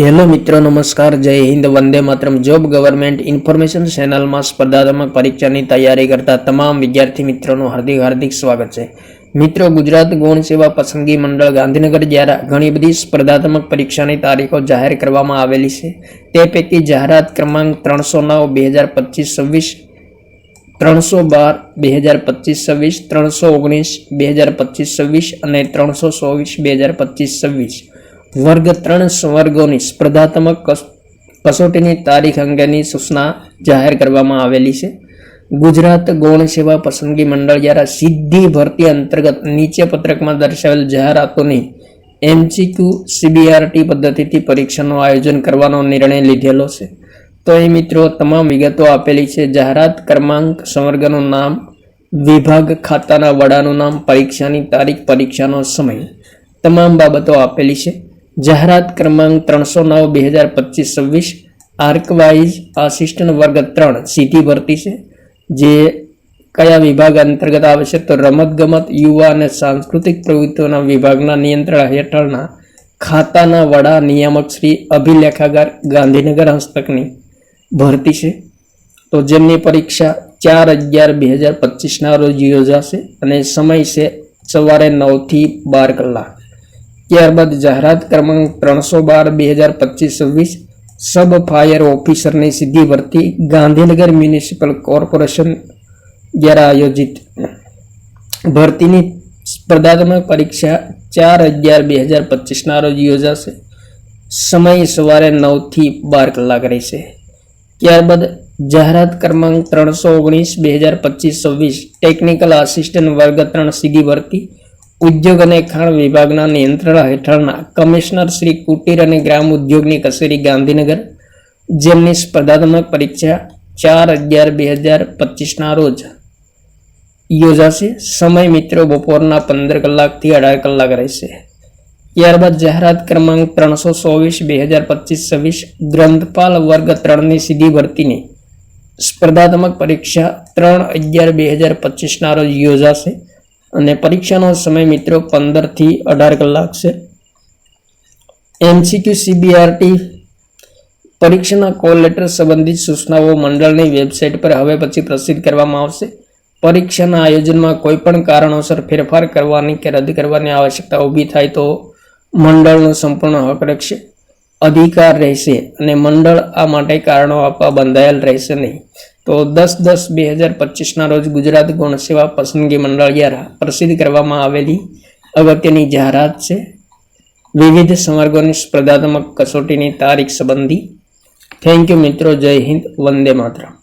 Hello મિત્રો, નમસ્કાર, જય હિન્દ, વંદે માતરમ. જોબ ગવર્મેન્ટ ઇન્ફોર્મેશન ચેનલમાં સ્પર્ધાત્મક પરીક્ષાની તૈયારી કરતા તમામ વિદ્યાર્થી મિત્રોનું હાર્દિક હાર્દિક સ્વાગત છે. મિત્રો, ગુજરાત ગૌણ સેવા પસંદગી મંડળ ગાંધીનગર દ્વારા ઘણી બધી સ્પર્ધાત્મક પરીક્ષાની તારીખો જાહેર કરવામાં આવેલી છે. તે પૈકી જાહેરાત ક્રમાંક ત્રણસો નવ, બે હજાર પચીસ, છવ્વીસ, ત્રણસો બાર, બે હજાર પચીસ, છવ્વીસ, ત્રણસો ઓગણીસ, બે હજાર પચીસ, છવ્વીસ અને ત્રણસો ચોવીસ, બે હજાર પચીસ, છવ્વીસ. વર્ગ ત્રણ વર્ગોની સ્પર્ધાત્મક કસોટીની તારીખ અંગેની સૂચના જાહેર કરવામાં આવેલી છે. ગુજરાત ગૌણ સેવા પસંદગી મંડળ દ્વારા સીધી ભરતી અંતર્ગત નીચે પત્રકમાં દર્શાવેલ જાહેરાતોની એમસીક્યુ સીબીઆરટી પદ્ધતિથી પરીક્ષાનું આયોજન કરવાનો નિર્ણય લીધેલો છે. તો એ મિત્રો, તમામ વિગતો આપેલી છે. જાહેરાત ક્રમાંક સંવર્ગનું નામ, વિભાગ ખાતાના વડાનું નામ, પરીક્ષાની તારીખ, પરીક્ષાનો સમય, તમામ બાબતો આપેલી છે. જાહેરાત ક્રમાંક ત્રણસો નવ, બે હજાર પચીસ, છવ્વીસ, આર્કવાઇઝ આસિસ્ટન્ટ વર્ગ ત્રણ સીધી ભરતી છે. જે કયા વિભાગ અંતર્ગત આવે છે? તો રમતગમત, યુવા અને સાંસ્કૃતિક પ્રવૃત્તિઓના વિભાગના નિયંત્રણ હેઠળના ખાતાના વડા નિયામક શ્રી અભિલેખાગાર ગાંધીનગર હસ્તકની ભરતી છે. તો જેમની પરીક્ષા ચાર અગિયાર, બે હજાર પચીસના રોજ યોજાશે અને સમય છે સવારે નવથી બાર કલાક. ત્યારબાદ જાહેરાત ક્રમાંક ત્રણસો બાર બે હજાર પચીસ છવ્વીસ સબ ફાયર ઓફિસરની સીધી ભરતી ગાંધીનગર મ્યુનિસિપલ કોર્પોરેશન દ્વારા આયોજિત. ભરતીની સ્પર્ધાત્મક પરીક્ષા ચાર અગિયાર બે હજાર પચીસના રોજ યોજાશે. સમય સવારે નવથી બાર કલાક રહેશે. ત્યારબાદ જાહેરાત ક્રમાંક ત્રણસો ઓગણીસ બે હજાર પચીસ છવ્વીસ ટેકનિકલ આસિસ્ટન્ટ વર્ગ ત્રણ સીધી ભરતી ઉદ્યોગ અને ખાણ વિભાગના નિયંત્રણ હેઠળના કમિશનર શ્રી કુટીર અને ગ્રામ ઉદ્યોગની કચેરી ગાંધીનગર, જેમની સ્પર્ધાત્મક પરીક્ષા ચાર અગિયાર બે હજાર પચીસના રોજ યોજાશે. સમય મિત્રો બપોરના પંદર કલાકથી અઢાર કલાક રહેશે. ત્યારબાદ જાહેરાત ક્રમાંક ત્રણસો ચોવીસ બે હજાર પચીસ છવ્વીસ ગ્રંથપાલ વર્ગ ત્રણની સીધી ભરતીની સ્પર્ધાત્મક પરીક્ષા ત્રણ અગિયાર બે હજાર પચીસના રોજ યોજાશે. અને પરીક્ષાનો સમય મિત્રો પંદરથી અઢાર કલાક છે. એમસીક્યુ સીબીઆરટી પરીક્ષાના કોલ લેટર સંબંધિત સૂચનાઓ મંડળની વેબસાઇટ પર હવે પછી પ્રસિદ્ધ કરવામાં આવશે. પરીક્ષાના આયોજનમાં કોઈપણ કારણોસર ફેરફાર કરવાની કે રદ કરવાની આવશ્યકતા ઊભી થાય તો મંડળનો સંપૂર્ણ હક રહેશે અધિકાર રહેશે અને મંડળ આ માટે કારણો આપવા બંધાયેલ રહેશે નહીં. તો દસ દસ બે હજાર પચીસના રોજ ગુજરાત ગૌણ સેવા પસંદગી મંડળ દ્વારા પ્રસિદ્ધ કરવામાં આવેલી અગત્યની જાહેરાત છે. વિવિધ સંવર્ગોની સ્પર્ધાત્મક કસોટીની તારીખ સંબંધી. થેન્ક યુ મિત્રો. જય હિન્દ. વંદે માતરમ.